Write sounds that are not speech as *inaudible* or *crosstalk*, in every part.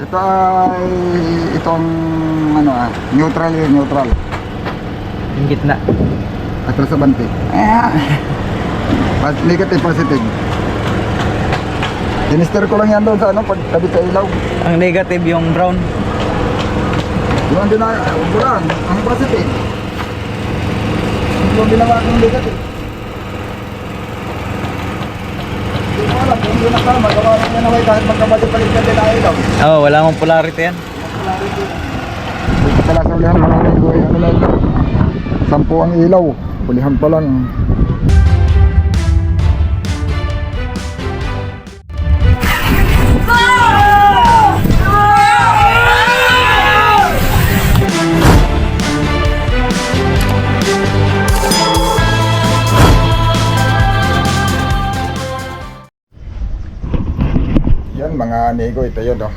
Ito ay itong ano ah, neutral yun, neutral. Yung gitna. Atras sa bante. Ah. Pas- Negative, positive. Tinister ko lang yan doon sa ano, pagkabit sa ilaw. Ang negative yung brown. Yung din na, bulan, ang positive. Yung ginawa kong negative. Hindi ko alam kung yun ang tama, gawa rin yan away kahit magkabalik-balik ka din ang ilaw. Oh, wala mong polarity yan. Dito pala sa ulihan, mga ano lang. Sampu ang ilaw, ulihan pa lang. Mga amigo, ito yun oh.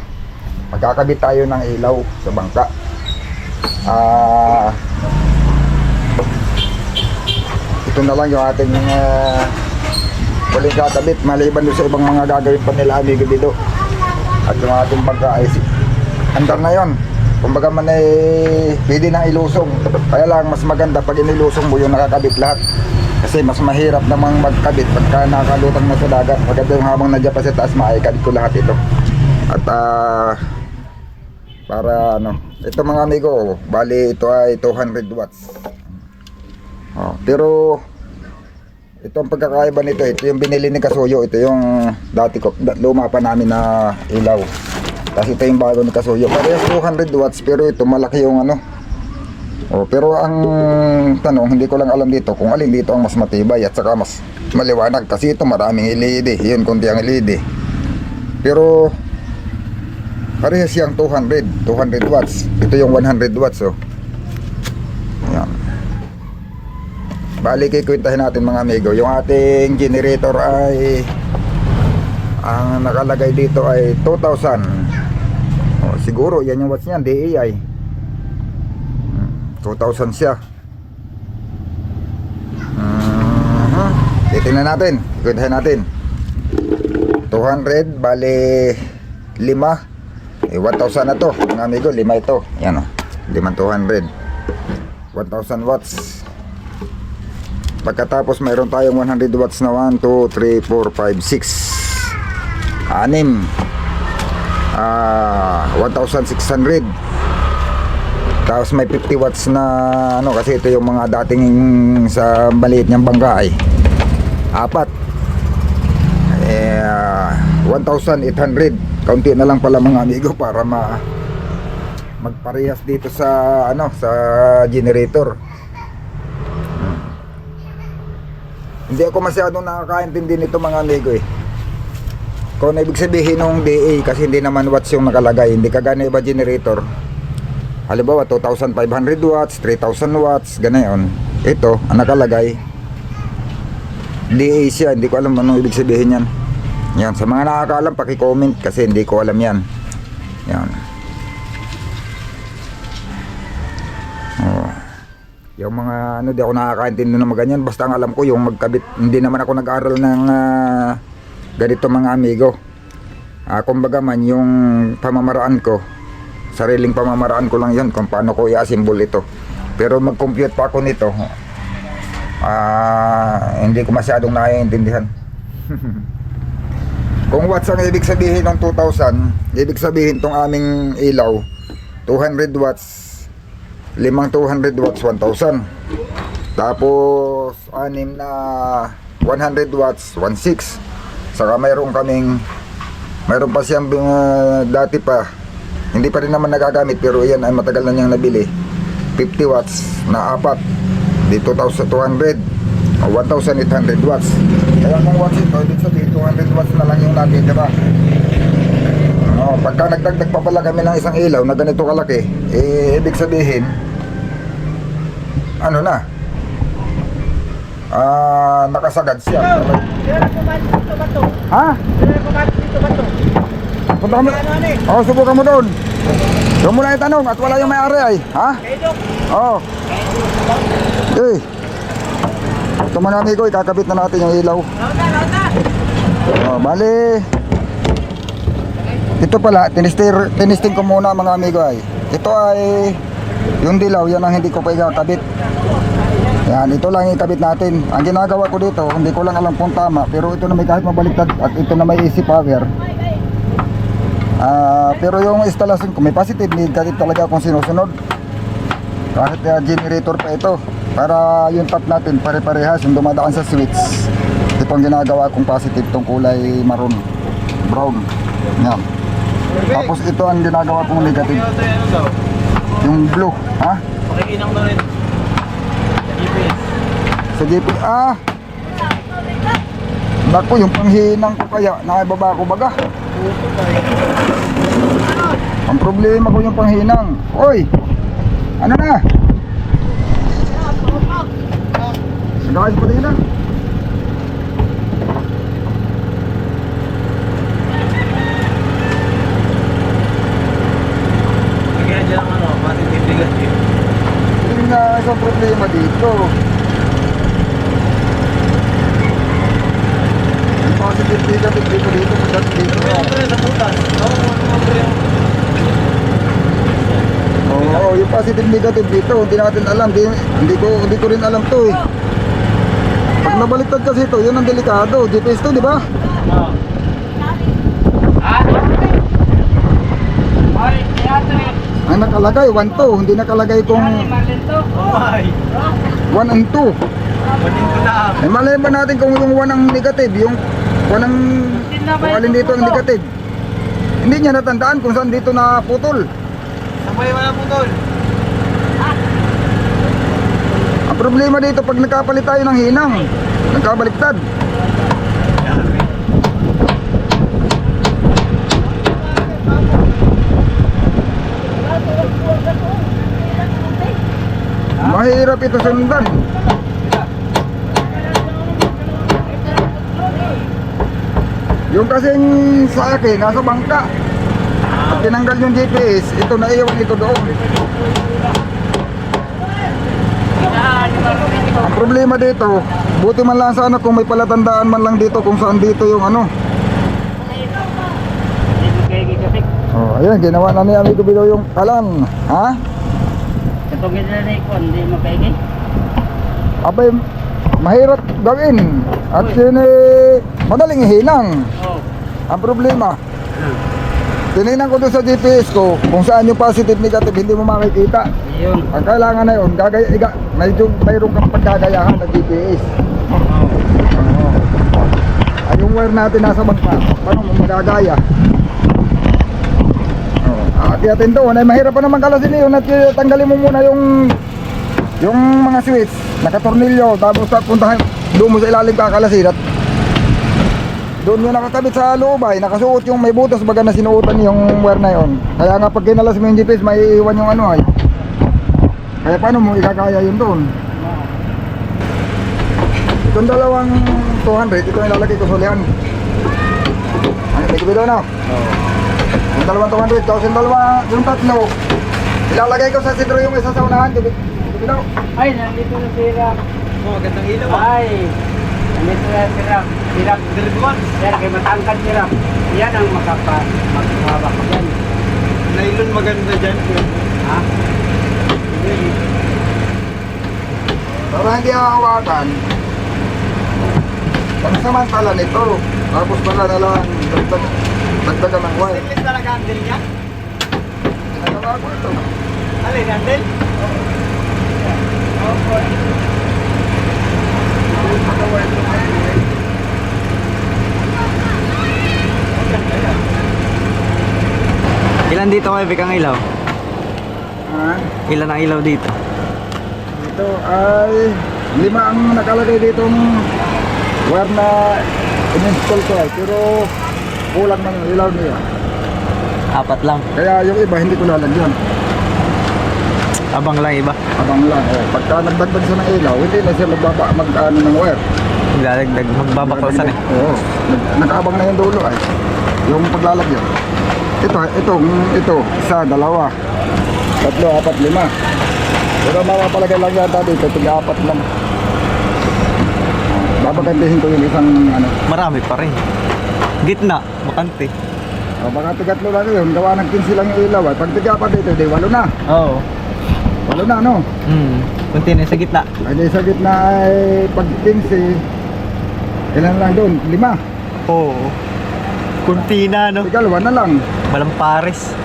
Magkakabit tayo ng ilaw sa bangka. Ah ito na lang yung ating uh, huling kakabit maliban doon sa ibang mga gagawin pa nila amigo dito. At yung ating bangka ay andar na yon. Kumbaga man ay pwede nang ilusong. Kaya lang mas maganda pag inilusong mo yung nakakabit lahat. Kasi mas mahirap namang magkabit pagka nakalutang na sa dagat. Maganda yung habang nandiyan pa sa taas, maikabit ko lahat ito. At ah, para ano, ito mga amigo, bali ito ay 200 watts. Oh, pero ito ang pagkakaiba nito, ito yung binili ni Kasuyo, ito yung dati ko, luma pa namin na ilaw. Tapos ito yung bago ni Kasuyo. Parehas 200 watts pero ito malaki yung ano. Oh, pero ang tanong, hindi ko lang alam dito kung alin dito ang mas matibay at saka mas maliwanag kasi ito maraming LED. Yun kundi ang LED. Pero parehas siyang 200, 200 watts. Ito yung 100 watts oh. Yan. Bali kikwentahin natin mga amigo. Yung ating generator ay ang nakalagay dito ay 2,000. Oh, siguro yan yung watts niyan, DAI. Hmm, 2,000 siya. Mhm. Titingnan natin, kikwentahin natin. 200 bali 5 eh 1,000 na to mga amigo. 5 ito. Yan o 5 200 1,000 watts. Pagkatapos mayroon tayong 100 watts na 1, 2, 3, 4, 5, 6 Anim. Ah, 1,600 Tapos may 50 watts na ano kasi ito yung mga dating sa maliit niyang bangka ay Apat. Eh, ah, 1,800 Kaunti na lang pala mga amigo para ma magparehas dito sa ano sa generator. Hindi ako masyadong nakakaintindi nito mga amigo eh. Kung ibig sabihin ng DA kasi hindi naman watts yung nakalagay, hindi kagana iba generator. Halimbawa 2,500 watts, 3,000 watts, ganayon. Ito, ang nakalagay, DA hindi ko alam anong ibig sabihin yan. Yan, sa mga nakakaalam, paki-comment kasi hindi ko alam yan. Yan. Oh. Yung mga ano, di ako nakakaintindi ng mga ganyan. Basta ang alam ko, yung magkabit, hindi naman ako nag-aral ng ah, ganito mga amigo. Ah, kumbaga man, yung pamamaraan ko, sariling pamamaraan ko lang yan kung paano ko i-assemble ito. Pero mag-compute pa ako nito, ah, hindi ko masyadong naiintindihan. *laughs* kung watts ang ibig sabihin ng 2,000, ibig sabihin tong aming ilaw, 200 watts, limang 200 watts 1,000 tapos anim na 100 watts 1,600 saka mayroon kaming mayroon pa siyang uh, dati pa hindi pa rin naman nagagamit pero yan ay matagal na niyang nabili 50 watts na apat di 2,200 o 1,800 watts kaya kung watts ito ibig sabihin 200 watts na lang yung natitira Oh, pagka nagdagdag pa pala kami ng isang ilaw na ganito kalaki, eh, ibig sabihin, ano na, ah, nakasagad siya. Ha? Punta mo. Oh, subukan mo doon. Doon mo na itanong at wala yung may-ari ay. Ha? Oo. Oh. Eh. Ito mga amigo, ikakabit na natin yung ilaw. Oh, bali. Ito pala, tinistir, tinisting ko muna mga amigo ay. Ito ay yung dilaw, yan ang hindi ko pa ikakabit. Yan, ito lang ikabit natin. Ang ginagawa ko dito, hindi ko lang alam kung tama, pero ito na may kahit mabaliktad at ito na may easy power. Ah, pero yung installation ko may positive negative talaga kung sinusunod. Kahit uh, generator pa ito para yung top natin pare-parehas yung dumadaan sa switch. Ito ang ginagawa kong positive tong kulay maroon, brown. Yan. Tapos ito ang ginagawa kong negative, yung blue, ha? Pakikinang na rin. GPS. Sa GPS, ah! Naku, yung panghinang ko kaya, nakibaba ko baga. Ang problema ko yung panghinang. Oy! Ano na? Nagkakasin ko din na. Kaya dyan ang ano, positive negative. Yung nga isang problema dito. Yung positive negative dito dito dito dito. Ito sa putas. Oo, ano mo yung... Oo, yung positive negative dito, hindi natin alam, hindi, hindi ko hindi ko rin alam 'to eh. Pag nabaliktad kasi ito, yun ang delikado. GPS to, di ba? Oo. Ang nakalagay 1 2, hindi nakalagay kung Ay! 1 and 2. Banin ko na. Eh malay ba natin kung yung 1 ang negative, yung 1 ang kung alin dito ang negative. Hindi niya natandaan kung saan dito na putol. Sabay wala po tol. Ang problema dito pag nagkapalit tayo ng hinang, nagkabaliktad. Mahirap ito sundan. Yung kasing sa akin, nasa bangka. Pag tinanggal yung GPS, ito na iwan ito doon. Ang problema dito, buti man lang sana kung may palatandaan man lang dito kung saan dito yung ano. Oh, ayan, ginawa na ni Amigo Bido yung kalan. Ha? Katungin na ko, hindi makaigay. Abay, mahirap gawin. At yun eh, madaling ihinang. Oo. Ang problema, tinignan ko doon sa GPS ko kung saan yung positive negative hindi mo makikita. Yun. Ang kailangan na yun, gagaya, iga, medyo mayroon kang pagkagayahan na GPS. Oo. Ay, yung wire natin nasa bangka, paano mo magagaya? Oo. At yatin doon, ay mahirap pa naman kalasin yun at tanggalin mo muna yung yung mga switch, nakatornilyo, tapos sa puntahan, doon mo sa ilalim kakalasin at doon yung nakakabit sa loob ay nakasuot yung may butas baga na sinuotan yung wire na yun. Kaya nga pag kinalas mo yung GPS, may iwan yung ano ay. Kaya paano mo ikakaya yun doon? Itong dalawang 200, ito yung ilalagay ko sa ulihan. Ano, may kubido na? Yung dalawang 200, tapos yung dalawa, yung tatlo, ilalagay ko sa sidro yung isa sa unahan, kubido. Ay, nandito na si Ram. Oh, gandang ilaw. Ay, nandito na si Ram. Si Ram. Dirbuan. Yan, kay matangkad si Ram. Yan ang makapa, magkawak ko yan. Nylon maganda dyan. Ha? Para hindi hawakan, pagsamantala nito, tapos pala na lang, dagdag, dagdagan ng wire. Stainless talaga handle niya. Nagawa ko ito. Alin, handle? Ilan dito kay Bikang ilaw? Ha? Ilan ang ilaw dito? Ito ay lima ang nakalagay dito ng wire na in-install ko ay pero kulang ng ilaw niya. Apat lang. Kaya yung iba hindi ko lalagyan. Abang lang iba. Abang lang. Eh. Pagka nagdagdag siya ng ilaw, hindi na siya magbaba mag ano ng wire. Magdadagdag, magbabaklasan eh. Oo. Nag- Nakaabang na yung dulo ay. Yung paglalagyan. Ito, ito, ito, isa, dalawa, tatlo, apat, lima. Pero mapapalagay lang yata dito, tiga apat lang. Babagantihin ko yung isang ano. Marami pa rin. Gitna, bakante. O baka tigatlo lang yun, gawa ng 15 lang yung ilaw. At pag tigapat dito, di walo na. Oo. Walo na, no? Hmm. Kunti na sa gitna. Ay di sa gitna ay pag 15, ilan lang doon? Lima. Oo. Kunti na, no? Ikaw, na lang. Walang pares.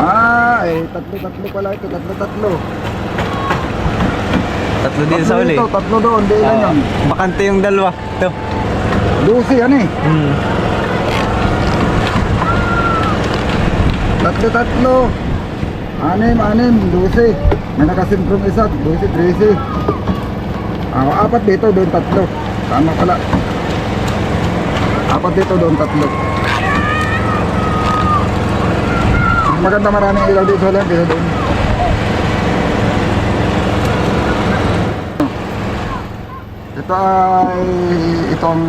Ah, eh, tatlo-tatlo pala ito, tatlo-tatlo. Tatlo din sa Tatlo uli. dito, tatlo doon, di ilan? Ah, bakante yung dalawa. Ito. Lucy, ano eh. Hmm. Tatlo-tatlo. Anim, anim, lucy. May nakasimprom isa, lucy, tracy. Ah, apat dito, doon tatlo. Tama pala. Apat dito, doon tatlo. Maganda maraming ilaw dito lang, dito doon. Ito ay itong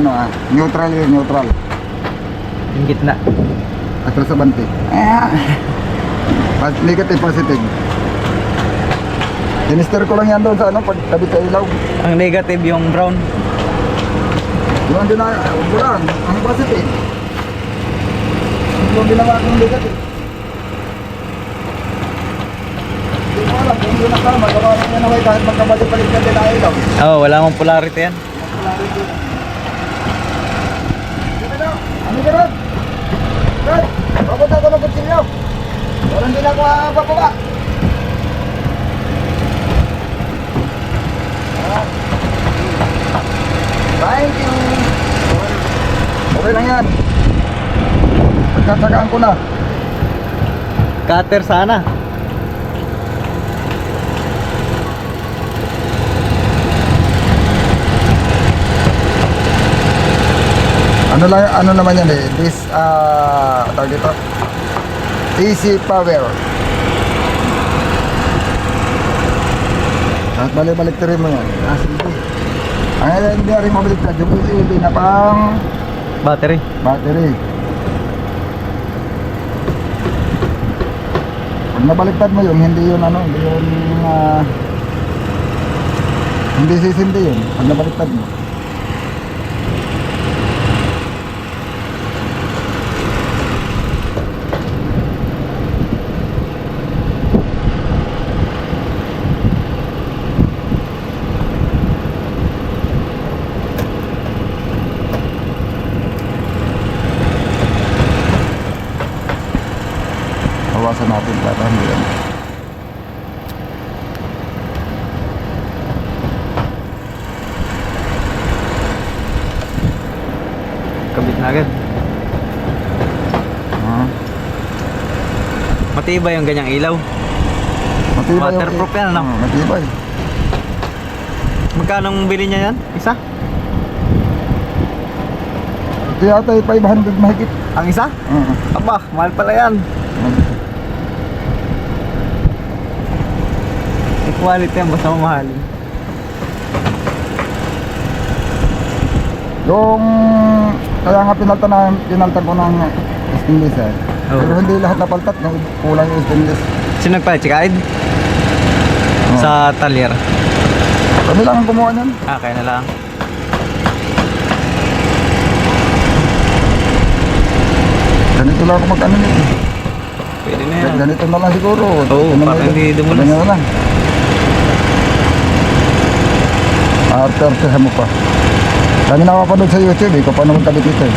ano ah, neutral yun, neutral. Yung gitna. Atras sa banti. Ah. Negative, positive. Tinister ko lang yan doon sa ano, pag tabi sa ilaw. Ang negative yung brown. Yung din na, bulan, ang positive. Yung ginawa kong negative. Hindi ko alam kung yun ang tama, gawa na away kahit magkabalik-balik na din ang ilaw. Oo, oh, wala mong polarity yan. Dito na, ano ka Rod? Rod, papunta ko ng kutsilyo. Walang din ako. Ah. Thank you. Okay lang yan. Pagkatsagaan ko na. Cutter sana. Ano lang, ano naman yan eh. This, ah, tawag ito. Easy power. At balik-balik rin mo yan. Ah, sige. Ang hindi rin mabalik na. Yung LED na pang Battery. battery. Pag nabaliktad mo yun, hindi yun ano, hindi yun, ah, hindi sisindi yun. Pag nabaliktad mo. Bawasan natin para hindi yan. Kabit na agad. Ah, Matibay yung ganyang ilaw. matibay yung- Waterproof yan, ano? Ah, matibay. Magkano ang bili niya yan? Isa? Ito yata ay 500 mahigit. Ang isa? Ah, Aba, mahal pala yan. Quality yan, basta mamahalin. Yung kaya nga pinalta na pinaltan ko ng stainless eh. Oo. Pero hindi lahat napaltat, yung kulang yung stainless. Sino nagpalit? Si Kaid? Oo. Sa talyer. Kami lang ang gumawa niyan. Ah, kaya na lang. Ganito lang ako mag-ano nito. Pwede na yan. Ganito na lang siguro. Oo, Ito na para lang. hindi dumulas. Ganyan na lang. After sa mo pa. Kami nakapanood sa YouTube eh, kung paano magkabit ito eh.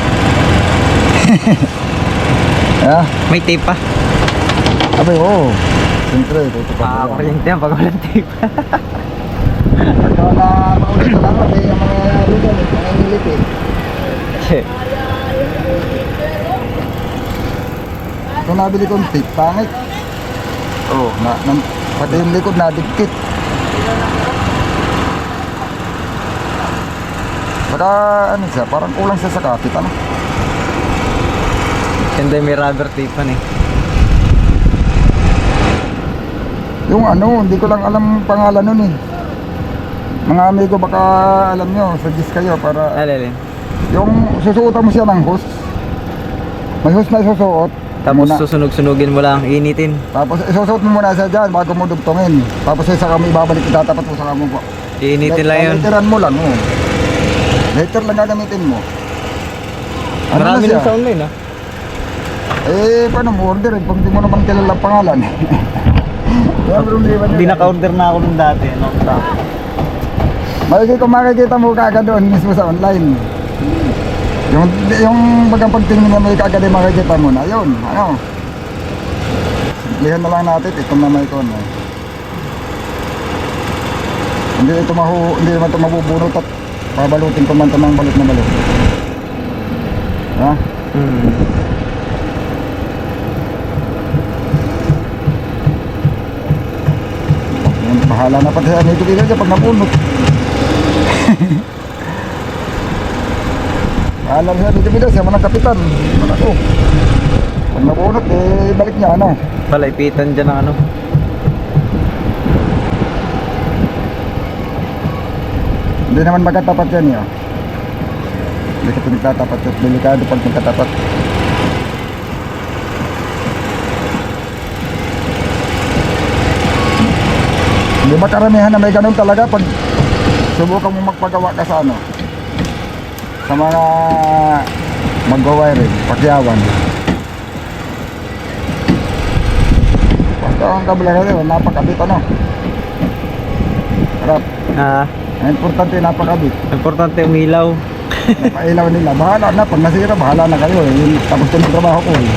*laughs* yeah, May tape pa. abay oo. Siyempre, ito pa. Ah, kuryente yan pag walang tape. Pagka na maulit sa langat eh, yung mga eh, mga inilip eh. *laughs* Ito nabili kong tape, pangit. Oo, oh, na, na, pati yung likod na Baka ano siya, parang kulang siya sa kapit, ano? Hindi, may rubber tape man eh. Yung ano, hindi ko lang alam pangalan nun eh. Mga amigo, baka alam nyo, suggest kayo para... Alalin. Yung susuotan mo siya ng hose. May hose na isusuot. Tapos Muna. susunog-sunugin mo lang, initin. Tapos isusuot mo muna siya dyan bago mo dugtongin. Tapos isa kami ibabalik, itatapat mo sa kamo po. Iinitin lang yun. Literan mo lang, oh. Later lang gagamitin mo. Ano Marami na siya? sa online ah. Eh, paano mo order eh? Pag di mo naman kilala ang pangalan. *laughs* Problema Hindi naka-order na ako nung dati. Ano? Makikita, makikita mo kagad doon mismo sa online. Yung, yung bagang pagtingin mo kagad ay makikita mo na. Yun, ano. Simplihan na lang natin. Ito na may kon. Eh. Hindi ito mahu, hindi naman ito mabubunot at babalutin ko man ito ng balot na balot. Ha? Hmm. Yan, bahala na pati sa nito dito pag nabunot. *laughs* bahala na dito siya manang kapitan. Ano ko? Pag nabunot, eh, balik niya ano. Palaipitan dyan ng ano. Hindi naman magkatapat yan yun. Hindi ka pinagtatapat at delikado pag magkatapat. Hindi ba karamihan na may ganun talaga pag subukan mo magpagawa ka sa ano? Sa mga mag-wiring, pakyawan. Basta ang kabila ka rin, napakabit ano. Harap. Ah, Ang importante napakabit. importante umilaw. Napailaw nila. Bahala na. Pag nasira, bahala na kayo. Eh. Tapos ko ng trabaho ko. Eh.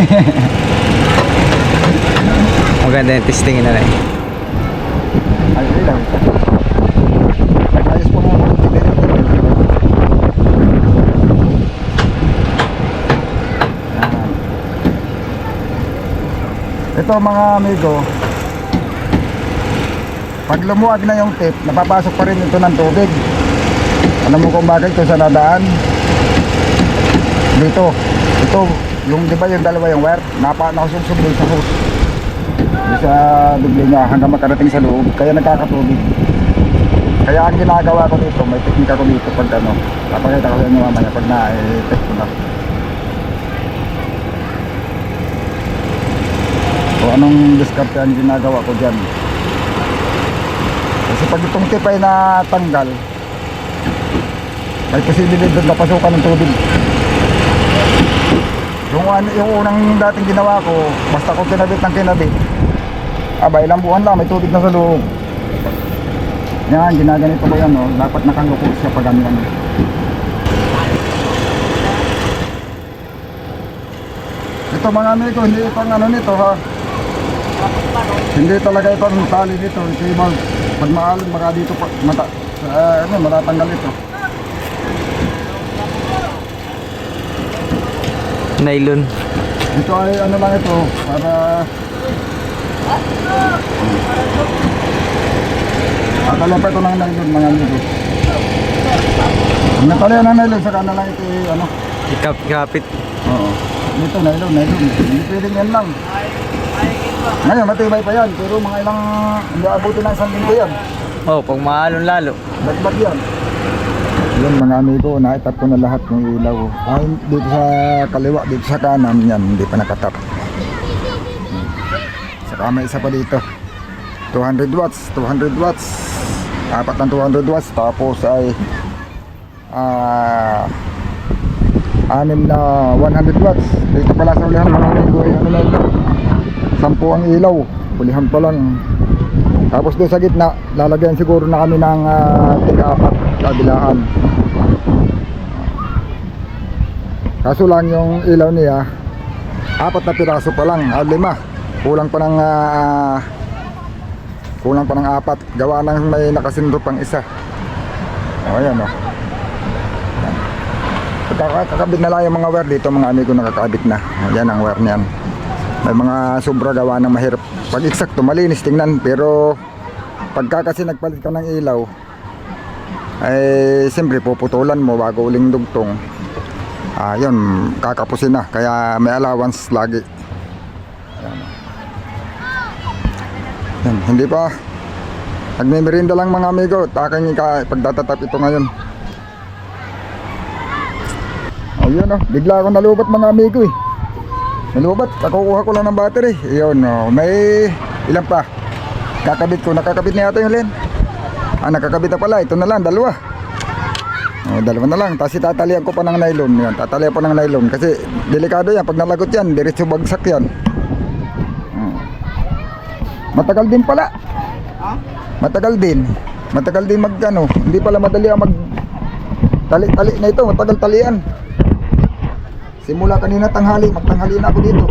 *laughs* Maganda yung testingin na. Ay, ilaw. Ayos po nga. Hindi rin ito. Yan. Ito mga amigo. Pag lumuwag na yung tip, napapasok pa rin ito ng tubig. Alam mo kung bakit ito sa nadaan? Dito. Ito, yung di ba yung dalawa yung wire, napa nakasugsog doon sa hose. Doon sa duble niya hanggang makarating sa loob. Kaya nagkakatubig. Kaya ang ginagawa ko dito, may teknika ko dito pag ano, papakita ko sa mamaya pag na-test ko na. O anong diskarte ang ginagawa ko dyan. Kasi pag itong tip ay natanggal, may posibilidad na pasukan ng tubig. Yung, ano- yung unang dating ginawa ko, basta ko kinabit ng kinabit, aba ilang buwan lang, may tubig na sa loob. Yan, ginaganito ko yan, no? dapat nakanguko siya pag ganyan. Ito mga amigo, hindi itong ano nito ha. Hindi talaga itong tali dito. Ito mag, pag maalam, baka dito pa, mata, uh, ano, matatanggal ito. Nylon. Ito ay ano lang ito, para... Tatalian pa ito ng nylon mga amigo. Pag natalian ng nylon, saka na lang ito eh, ano. Ikap, ikapit. Oo. Dito, nylon, nylon. Hindi pwedeng yan lang. Ngayon, matibay pa yan. Pero mga ilang, hindi abutin ng isang linggo yan. Oh, pag maalon lalo. Dagdag yan. Yun mga amigo, naitap ko na lahat ng ilaw. Ay, dito sa kaliwa, dito sa kanan, yan, hindi pa nakatap. Hmm. Saka may isa pa dito. 200 watts, 200 watts. Apat ng 200 watts. Tapos ay ah anim na 100 watts. Dito pala sa ulihan mga amigo, ay ano na ito. Sampu ang ilaw. Ulihan pa lang. Tapos doon sa gitna, lalagyan siguro na kami ng uh, tiga-apat kabilaan. Kaso lang yung ilaw niya, apat na piraso pa lang, ah, lima. Kulang pa ng ah, kulang pa ng apat. Gawa ng may nakasindo pang isa. O ayan o. Kakabit na lang yung mga wire dito mga amigo nakakabit na. Yan ang wire niyan. May mga sobra gawa ng mahirap. Pag eksakto, malinis tingnan. Pero pagka kasi nagpalit ka ng ilaw, ay siyempre puputulan mo bago uling dugtong. Ah, yun, kakapusin na. Kaya may allowance lagi. Ayan. Yan, hindi pa. Nagmimerinda lang mga amigo. Taking pagdatatap ito ngayon. Ayun oh, bigla ako nalubat mga amigo eh. Nalubat, nakukuha ko lang ng battery. Ayun oh, may ilan pa. Kakabit ko, nakakabit na yata yung len. Ah, nakakabit na pala. Ito na lang, dalawa. Oh, dalawa na lang. Tapos itatalian ko pa ng nylon. Yan, tatalian pa ng nylon. Kasi delikado yan. Pag nalagot yan, diretso bagsak yan. Oh. Matagal din pala. Ha? Matagal din. Matagal din mag ano. Hindi pala madali ang mag tali-tali na ito. Matagal talian. Simula kanina tanghali. Magtanghali na ako dito.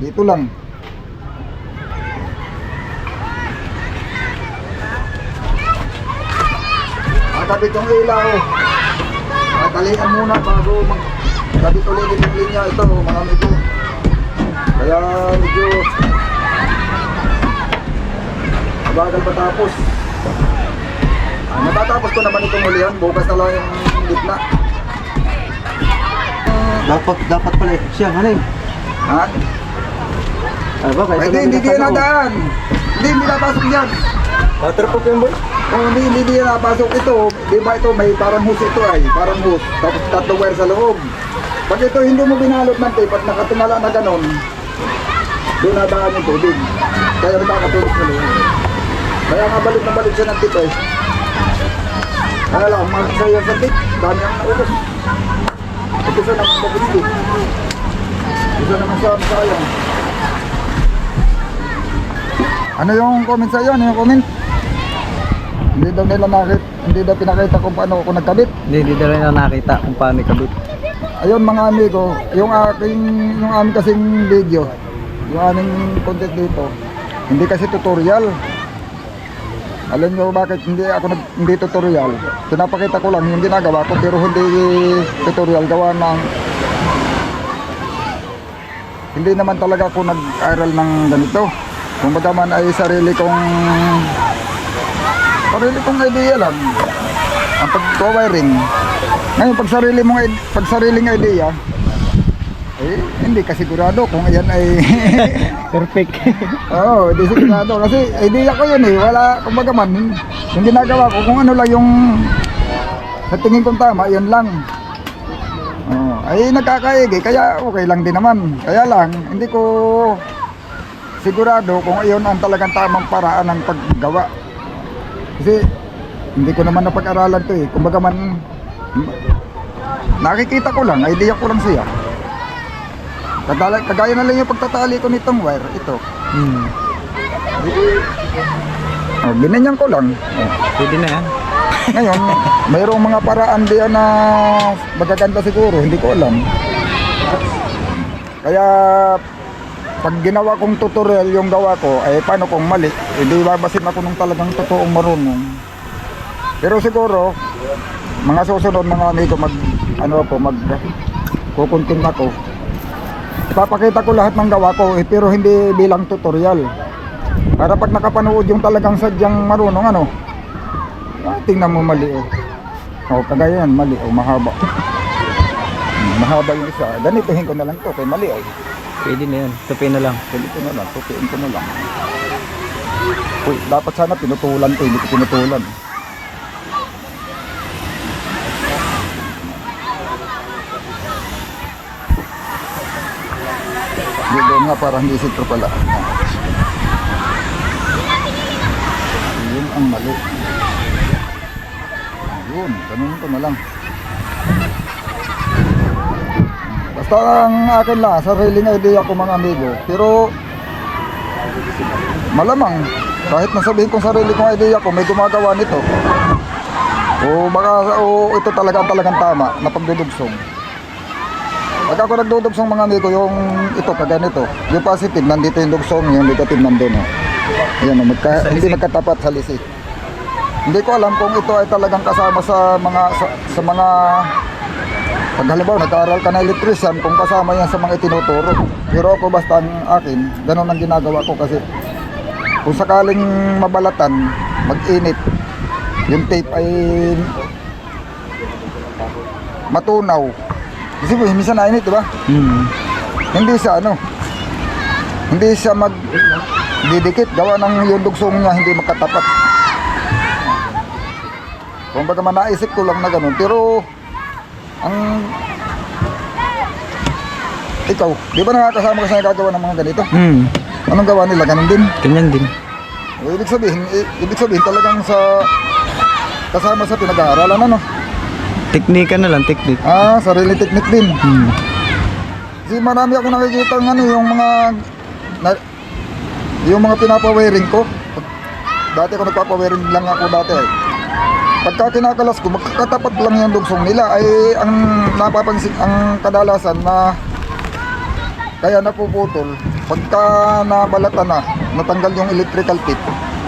Dito lang. Kakabit yung ilaw. Tatalian muna bago mag kabit ulit yung linya ito mga amigo. Kaya medyo mabagal patapos. Ah, natatapos ko naman itong ulihan. Bukas na lang yung gitna. Dapat, dapat pala siya, ano yun? Ha? Ay, ba, Pwede, hindi di yan nadaan. Hindi, hindi napasok yan. Waterproof yan, boy? Oh, hindi, hindi di yan napasok ito. Di ba ito, may parang hose ito ay. Parang hose. Tapos tatlong wire sa loob. Pag ito hindi mo binalot ng tape at nakatumala na ganon, doon nadaan yung tubig. Kaya nakakatulog sa loob. Kaya nga balik na balik siya ng tape eh. Kaya lang, masaya sa tape. Dami ang naubos. Ito sa naman mabili. Isa naman sa sayang. Ano yung comment sa iyo? Ano yung comment? Hindi daw nila nakit, hindi daw pinakita kung paano ako nagkabit. Hindi, hindi rin na nakita kung paano ikabit. Ayun mga amigo, yung aking yung aming kasing video, yung aming content dito, hindi kasi tutorial. Alam nyo bakit hindi ako nag, hindi tutorial? Pinapakita ko lang yung ginagawa ko pero hindi tutorial gawa ng hindi naman talaga ako nag-aral ng ganito. Kung baga man ay sarili kong sarili kong idea lang ang pag-wiring. Ngayon, pag sarili mong pag sariling idea, eh, hindi ka sigurado kung ayan ay *laughs* Perfect. *laughs* Oo, hindi sigurado. Kasi idea ko yun eh. Wala, kumbaga man, yung ginagawa ko, kung ano lang yung sa tingin kong tama, yun lang. Oo, ay nagkakaigi, kaya okay lang din naman. Kaya lang, hindi ko sigurado kung iyon ang talagang tamang paraan ng paggawa. Kasi hindi ko naman napag-aralan to eh. Kumbaga man, nakikita ko lang, idea ko lang siya. Kagaya, kagaya na lang yung pagtatali ko nitong wire, ito. Hmm. Oh, binanyan ko lang. Oh. Pwede na yan. *laughs* Ngayon, mayroong mga paraan diyan na magaganda siguro, hindi ko alam. Kaya pag ginawa kong tutorial yung gawa ko, ay paano kung mali, hindi babasin ako nung talagang totoong marunong. Pero siguro, mga susunod mga amigo mag ano ako mag kukunting ako. Ipapakita ko lahat ng gawa ko eh, pero hindi bilang tutorial. Para pag nakapanood yung talagang sadyang marunong ano, Ah, tingnan mo mali oh. Oh, kagaya yan, mali oh, mahaba. Hmm, mahaba yung isa. Ganituhin ko na lang to, kay mali oh. Pwede na yun. Tupin na lang. Ganito na lang, tupiin ko na lang. Uy, dapat sana pinutulan to, hindi ko pinutulan. Yun doon nga, parang hindi sitro pala. Yun ang mali. Yun, ganun ko na lang. Basta ang akin lang, sariling idea ko mga amigo. Pero malamang kahit nasabihin kong sarili kong idea ko may gumagawa nito. O baka o ito talaga ang talagang tama na pagdudugsong. Pag ako nagdudugsong mga amigo, yung ito kagaya nito, yung positive nandito yung dugsong, yung negative nandun. Oh. Ayan, oh, magka, hindi magkatapat sa lisik. Hindi ko alam kung ito ay talagang kasama sa mga sa, sa mga pag halimbawa nag-aaral ka na electrician kung kasama yan sa mga itinuturo. Pero ako basta ang akin, ganun ang ginagawa ko kasi kung sakaling mabalatan, mag-init, yung tape ay matunaw. Kasi po, minsan na init, di ba? Hmm. Hindi siya ano, hindi siya mag didikit, gawa ng yung dugsong niya hindi magkatapat. Kung baga man naisip ko lang na ganun, pero ang ikaw, di ba nakakasama ka sa nagagawa ng mga ganito? Hmm. Anong gawa nila? Ganun din. Ganyan din. O, ibig sabihin, ibig sabihin talagang sa kasama sa pinag-aaralan ano. Teknika na lang, teknik. Ah, sarili technique din. Hmm. Kasi marami ako nakikita ng ano, yung mga na, yung mga pinapa-wearing ko. Dati ako nagpapa-wearing lang ako dati eh. Pagka kinakalas ko, magkakatapat lang yung dugsong nila ay ang napapansin ang kadalasan na kaya napuputol pagka nabalatan na natanggal yung electrical tip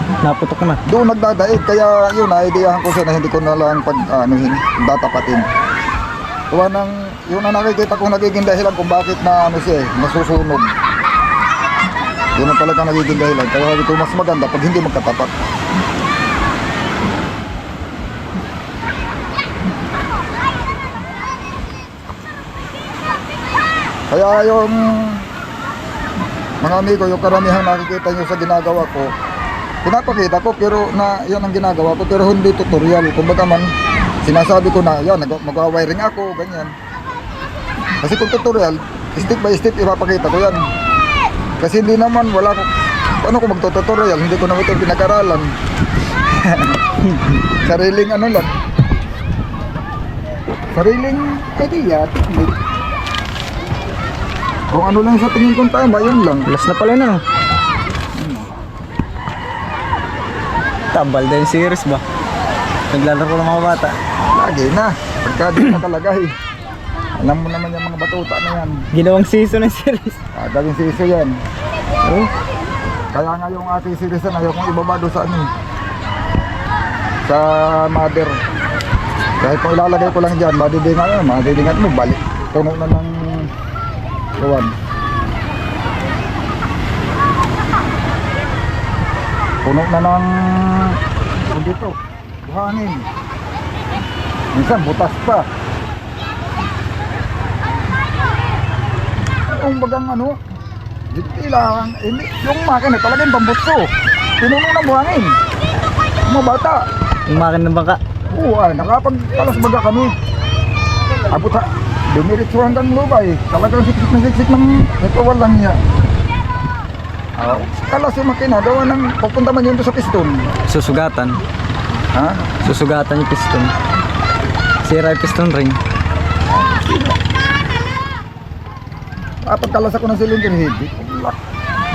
Naputok na. doon nagdadaig kaya yun naidiyahan ko siya na hindi ko na lang pag anuhin datapatin. Kuha ng yun na nakikita ko nagiging dahilan kung bakit na ano siya eh, nasusunog. Yun ang talaga nagiging dahilan. Kaya sabi ko mas maganda pag hindi magkatapat. Kaya yung mga amigo yung karamihan nakikita nyo sa ginagawa ko pinapakita ko pero na yan ang ginagawa ko pero hindi tutorial. Kumbaga man sinasabi ko na yan magwa-wiring ako ganyan. Kasi kung tutorial step by step ipapakita ko yan. Kasi hindi naman wala ko paano ko magtututorial hindi ko naman ito pinag-aralan. *laughs* Sariling ano lang. Sariling idea technique. Kung ano lang sa tingin kong tama yun lang. Last na pala na. No? Tabal din series ba? Naglalaro ng mga bata. Lagi na. Pagka di na talaga eh. Alam mo naman yung mga batuta na yan. Ginawang season ng series. *laughs* Ah, gawing siso yan. Oh, Kaya nga yung ating series na ayaw kong ibaba doon sa ano eh. Sa mother. Kahit kung ilalagay ko lang dyan, madidingat mo, madidingat mo, balik. Puno na ng kawan. Puno na ng dito, buhangin. Minsan butas pa. Yung bagang ano, hindi lang, hindi, yung makina talagang pambutso. Pinuno ng buhangin. Mga bata. yung makin ng bangka. Oo, ay, nakapagpalas baga kami. Abot ha, dumiritso hanggang lubay. Talagang siksik na siksik ng ito walang niya. Ah, kalas yung makina, gawa ng pupunta man yun sa piston. Susugatan. Ha? Susugatan yung piston. Sira yung piston ring. Ah, pagkalas ako ng eh, wala.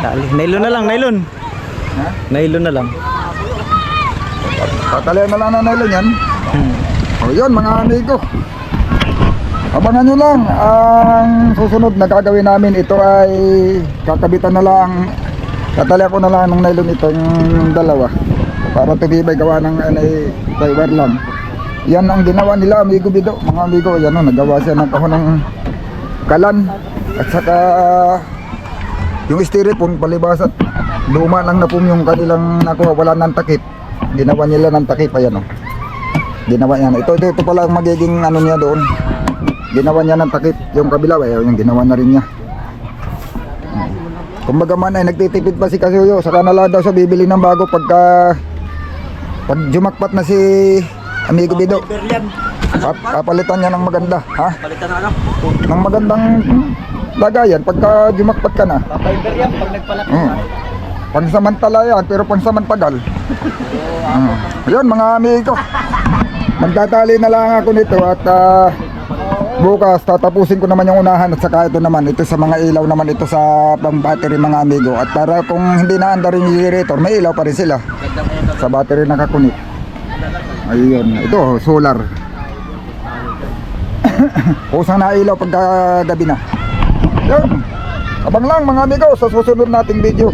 Dali. Nylon na lang, nylon. Ha? Nylon na lang. Tatalian na lang na nila yan. Hmm. O yun mga amigo. Abangan nyo lang ang susunod na gagawin namin. Ito ay kakabitan na lang. Tatalian ko na lang ng nylon itong dalawa. Para tumibay gawa ng ano, fiber lang. Yan ang ginawa nila amigo bido. Mga amigo, yan o, nagawa siya ng kahon ng kalan. At saka yung styrofoam palibas at luma lang na po yung kanilang nakuha. Wala nang takip. Ginawa nila ng takip. Ayan o. Ginawa niya. Ito, ito, ito pala ang magiging ano niya doon. Ginawa niya ng takip. Yung kabila, eh, yung ginawa na rin niya. Kumbaga man ay nagtitipid pa si Kasuyo. Saka na lang daw siya bibili ng bago pagka pag jumakpat na si Amigo Bido. Pap papalitan niya ng maganda. Ha? Palitan na ano? Ng magandang lagayan pagka jumakpat ka na. Fiber yan pag nagpalaki. Mm. Pansamantala yan, pero pansamantagal. Mm. Ayun mga amigo. Magtatali na lang ako nito at ah, bukas tatapusin ko naman yung unahan at saka ito naman, ito sa mga ilaw naman ito sa pang battery mga amigo. At para kung hindi naanda rin yung generator, may ilaw pa rin sila sa battery nakakunik. Ayun, ito solar. *laughs* Kusang na ilaw pagka gabi na. Yun. Abang lang mga amigo sa susunod nating video.